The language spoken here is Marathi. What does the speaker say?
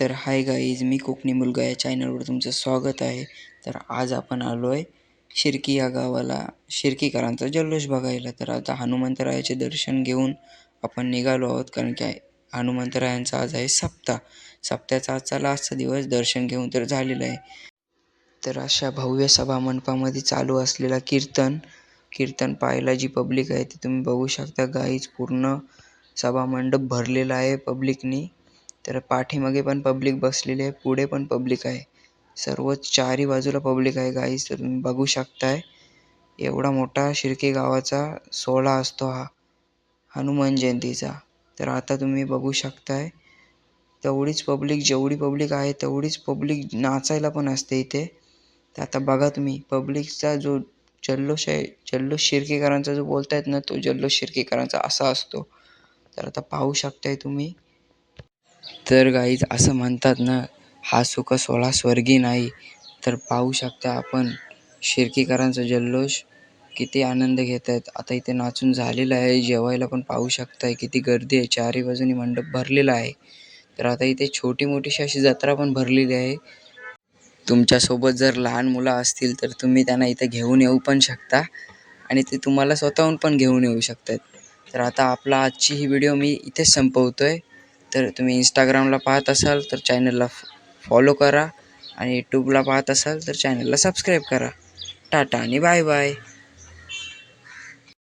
तर हाय गाईज मी कोकणी मुलगा या चॅनलवर तुमचं स्वागत आहे. तर आज आपण आलो आहे शिर्की या गावाला शिर्कीकरांचा जल्लोष बघायला. तर आता हनुमंतरायाचे दर्शन घेऊन आपण निघालो आहोत कारण की हनुमंतरायांचा आज आहे सप्ताह सप्त्याचा आजचा लास्टचा दिवस दर्शन घेऊन तर झालेलं आहे. तर अशा भव्य सभा मंडपामध्ये चालू असलेला कीर्तन कीर्तन पाहायला जी पब्लिक आहे ती तुम्ही बघू शकता. गाईज पूर्ण सभा मंडप भरलेला आहे पब्लिकनी तर पाठीमागे पण पब्लिक बसलेली आहे पुढे पण पब्लिक आहे. सर्व चारी बाजूला पब्लिक आहे गाईज तर तुम्ही बघू शकताय एवढा मोठा शिर्के गावाचा सोहळा असतो हा हनुमान जयंतीचा. तर आता तुम्ही बघू शकताय तेवढीच पब्लिक जेवढी पब्लिक आहे तेवढीच पब्लिक नाचायला पण असते इथे. तर आता बघा तुम्ही पब्लिकचा जो जल्लोष आहे जल्लोष शिर्केकरांचा जो बोलतायत ना तो जल्लोष शिर्केकरांचा असा असतो. तर आता पाहू शकताय तुम्ही तर गाईज असं म्हणतात ना हा सुख सोहळा स्वर्गी नाही. तर पाहू शकता आपण शिर्कीकरांचा जल्लोष किती आनंद घेत आहेत. आता इथे नाचून झालेलं आहे जेवायला पण पाहू शकताय किती गर्दी आहे. चारी बाजूनी मंडप भरलेला आहे. तर आता इथे छोटी मोठीशी अशी जत्रा पण भरलेली आहे. तुमच्यासोबत जर लहान मुलं असतील तर तुम्ही त्यांना इथे घेऊन येऊ पण शकता आणि ते तुम्हाला स्वतःहून पण घेऊन येऊ शकतात. तर आता आपला आजची ही व्हिडिओ मी इथेच संपवतो आहे तर तुम्ही इंस्टाग्रामला पाहत असाल तर चॅनलला फॉलो करा. आणि यूट्यूबला पाहत असाल तर चॅनलला सबस्क्राईब करा. टाटा आणि बाय बाय